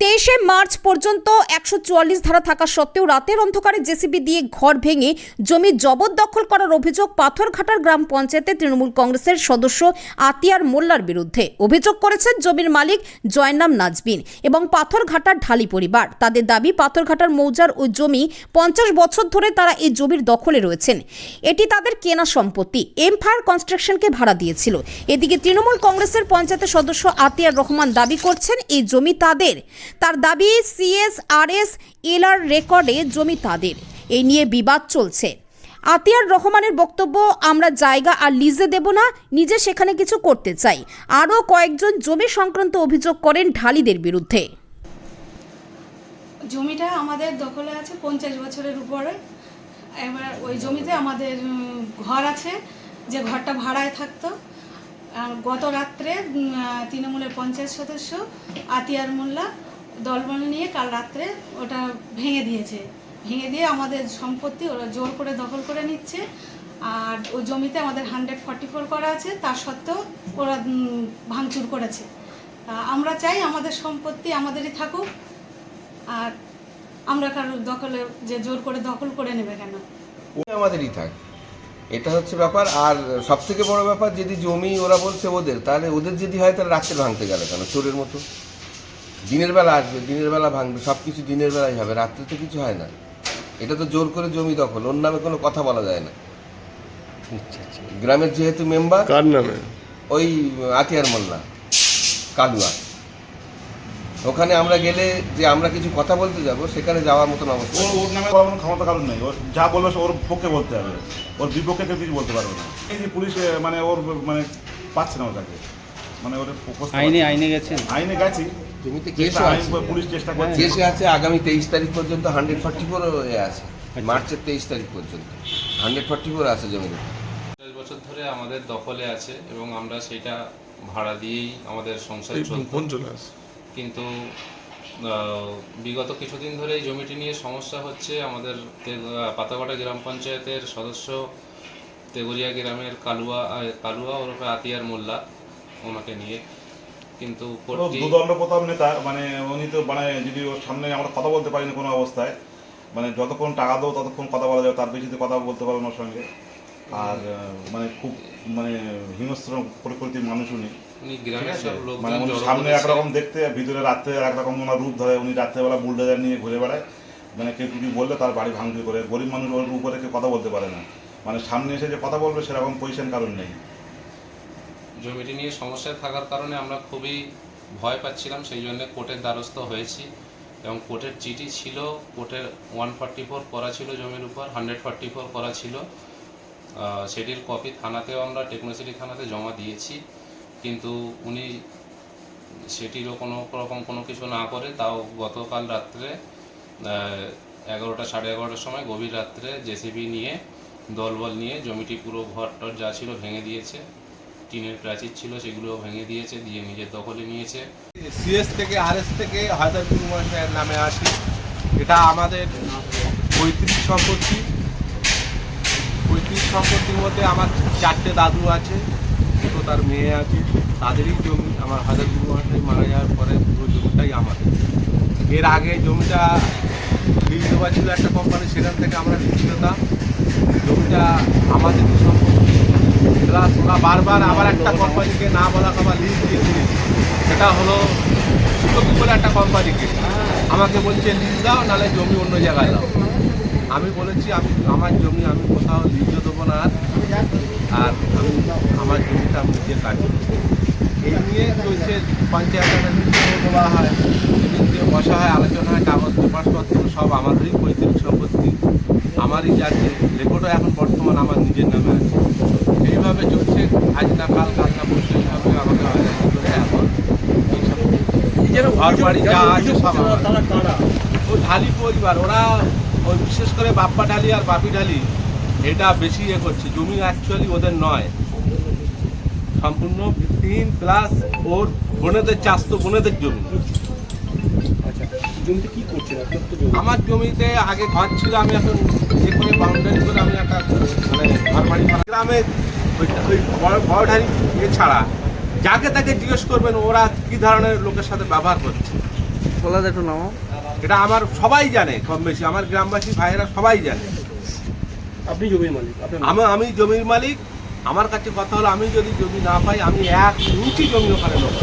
তেইশে মার্চ পর্যন্ত একশো চুয়াল্লিশ ধারা থাকা সত্ত্বেও রাতের অন্ধকারে জেসিবি দিয়ে ঘর ভেঙে জমি জবরদখল করার অভিযোগ পাথরঘাটার গ্রাম পঞ্চায়েতে তৃণমূল কংগ্রেসের সদস্য আতিয়ার মোল্লার বিরুদ্ধে। অভিযোগ করেছেন জমির মালিক জয়নাম নাজবিন এবং পাথরঘাটার ঢালি পরিবার। তাদের দাবি, পাথরঘাটার মৌজার ওই জমি পঞ্চাশ বছর ধরে তারা এই জমির দখলে রয়েছেন। এটি তাদের কেনা সম্পত্তি। এমফায়ার কনস্ট্রাকশনকে ভাড়া দিয়েছিল। এদিকে তৃণমূল কংগ্রেসের পঞ্চায়েতের সদস্য আতিয়ার রহমান দাবি করছেন, এই জমি তাদের। তার দাবি সিএসআরএস এলআর রেকর্ডে জমি তাদের। এই নিয়ে বিবাদ চলছে। আতিয়ার রহমানের বক্তব্য, আমরা জায়গা আর লিজে দেব না, নিজে সেখানে কিছু করতে চাই। আরও কয়েকজন জমি সংক্রান্ত অভিযোগ করেন ঢালিদের বিরুদ্ধে। জমিটা আমাদের দখলে আছে পঞ্চাশ বছরের উপরে। এবার ওই জমিতে আমাদের ঘর আছে, যে ঘরটা ভাড়ায় থাকতো। গত রাত্রে তৃণমূলের পঞ্চায়েত সদস্য, আতিয়ার মোল্লা দলবল নিয়ে কাল রাত্রে ওটা ভেঙে দিয়েছে। ভেঙে দিয়ে আমাদের সম্পত্তি ওরা জোর করে দখল করে নিচ্ছে। আর ওই জমিতে আমাদের হান্ড্রেড ফর্টি ফোর করা আছে, তার সত্ত্বেও ওরা ভাঙচুর করেছে। আমরা চাই আমাদের সম্পত্তি আমাদেরই থাকুক, আর আমরা কারোর দখলে যে জোর করে দখল করে নেবে কেন? আমাদেরই থাক। এটা হচ্ছে ব্যাপার। আর সব থেকে বড় ব্যাপার, যদি জমি ওরা বলছে ওদের, তাহলে ওদের যদি হয়, তাহলে রাত্রে ভাঙতে গেল কেন? চোরের মতো। দিনের বেলা আসবে দিনের বেলা ভাঙবে সব কিছু দিনের বেলায় হবে রাত্রে তো কিছু হয় না। এটা তো জোর করে জমি দখল ওর নামে কোনো কথা বলা যায় না। গ্রামের যেহেতু মেম্বার কার নামে? ওই আতিয়ার মোল্লা কালুয়া। ওখানে আমরা গেলে যে আমরা কিছু কথা বলতে যাব সেখানে যাওয়ার মতন অবস্থা। ওর ওর নামে বলার কোনো ক্ষমতা কারণ নেই। ওর যা বলবে সে ওর পক্ষে বলতে হবে। ওর বিপক্ষে কেউ কিছু বলতে পারবে না। এই যে পুলিশ মানে ওর মানে পাচ্ছে না ওটাকে। মানে ওর আইনে আইনে গেছেন আইনে গেছি। জমিতে কেসও আছে। পুলিশ চেষ্টা করছে। কেসে আছে আগামী তেইশ তারিখ পর্যন্ত হান্ড্রেড ফর্টি ফোর আছে। মার্চের তেইশ তারিখ পর্যন্ত। হান্ড্রেড ফর্টি ফোর আছে জমির পঞ্চাশ বছর ধরে আমাদের দখলে আছে এবং আমরা সেটা ভাড়া দিয়েই আমাদের সংসার কিন্তু বিগত কিছুদিন ধরে এই জমিটি নিয়ে সমস্যা হচ্ছে। আমাদের আহ, গ্রাম পঞ্চায়েতের সদস্য তেগরিয়া গ্রামের কালুয়া কালুয়া ওরফে আতিয়ার মোল্লা ওনাকে নিয়ে। কিন্তু দুদণ্ড প্রতাপ নেতা মানে উনি তো মানে যদি ওর সামনে আমরা কথা বলতে পারিনি কোনো অবস্থায় মানে যতক্ষণ টাকা দেবো ততক্ষণ কথা বলা যাবে তার বেশিতে কথা বলতে পারব ওর সঙ্গে। আর মানে খুব মানে হিংস্র প্রকৃতির মানুষ উনি। মানে উনি সামনে একরকম দেখতে ভিতরে রাত্রে একরকম ওনার রূপ ধরে উনি রাত্রেবেলা বুলডোজার নিয়ে ঘুরে বেড়ায়। মানে কেউ কিছু বললে তার বাড়ি ভাঙচুর করে। গরিব মানুষ ওর উপরে কেউ কথা বলতে পারে না। মানে সামনে এসে যে কথা বলবে সেরকম পজিশন কারণ নেই। জমিটি নিয়ে সমস্যায় থাকার কারণে আমরা খুবই ভয় পাচ্ছিলাম, সেই জন্য কোর্টের দ্বারস্থ হয়েছি। এবং কোর্টের চিঠি ছিল, কোর্টের ওয়ান ফর্টি ফোর করা ছিল জমির উপর হান্ড্রেড ফর্টি ফোর করা ছিল। সেটির কপি থানাতেও আমরা টেকনোসিটি থানাতে জমা দিয়েছি। কিন্তু উনি সেটিরও কোনো রকম কোনো কিছু না করে, তাও গতকাল রাত্রে এগারোটা, সাড়ে এগারোটার সময়, গভীর রাত্রে জেসিবি নিয়ে, দলবল নিয়ে জমিটি পুরো ঘর টর যা ছিল ভেঙে দিয়েছে। টিনের প্রাচীর ছিল সেগুলো ভেঙে দিয়েছে, দিয়ে নিজের দখলে নিয়েছে। সিএস থেকে আরএস থেকে হায়দারপুর মহাশয়ের নামে আসি। এটা আমাদের পৈতৃক সম্পত্তি। পৈতৃক সম্পত্তির মধ্যে আমার চারটে দাদু আছে, দুটো তার মেয়ে আছে, তাদেরই জমি আমার হায়দারপুর মহাশয় মারা যাওয়ার পরে পুরো জমিটাই আমাদের। এর আগে জমিটা লিজ দেওয়া ছিল একটা কোম্পানি সেখান থেকে আমরা লিজ জমিটা আমাদের সম্পত্তি। প্লাস ওরা বারবার আবার একটা কোম্পানিকে না বলা কথা লিজ দিয়েছে। সেটা হলো সুতকি বলে একটা কোম্পানিকে আমাকে বলছে লিজ দাও, নাহলে জমি অন্য জায়গায় দাও। আমি বলেছি, আমি, আমার জমি আমি কোথাও লিজও দেবো না আর আমি আমার জমিটা আমি নিজে কাজ এই নিয়ে চলছে পঞ্চায়েত বলা হয়। বসা হয়, আলোচনা হয়, কাগজ, পেপারপত্র সব আমাদেরই পৈতৃক সম্পত্তি। আমারই যাচ্ছে রেকর্ডও এখন বর্তমান আমার নিজের নামে আছে এইভাবে চলছে আজ না কাল কাল না পরশু এইভাবে আমাকে হয়রানি করে এখন এইসব ঘর বাড়ি যা আছে সব। ও ঢালি পরিবার ওরা ওই বিশেষ করে বাপ্পা ঢালি আর বাপি ঢালি এটা বেশি ইয়ে করছে। জমি অ্যাকচুয়ালি ওদের নয়। সম্পূর্ণ তিন প্লাস ওর বোনেদের চাষ তো বোনেদের জমি। আমার জমিতে আগে ঘর ছিল আমি এখন ইয়ে করে বাউন্ডারি করে আমি একটা মানে ঘর বাড়ি গ্রামে ওই ওই বড় বড় ঢালি এছাড়া যাকে তাকে জিজ্ঞেস করবেন ওরা কি ধরনের লোকের সাথে ব্যবহার করছে? সোলাদ একটু নামো এটা আমার সবাই জানে কম বেশি। আমার গ্রামবাসী ভাইয়েরা সবাই জানে। আপনি জমির মালিক আমি আমি জমির মালিক। আমার কাছে কথা হলো আমি যদি জমি না পাই আমি এক ইঞ্চি জমি ওখানে নেব।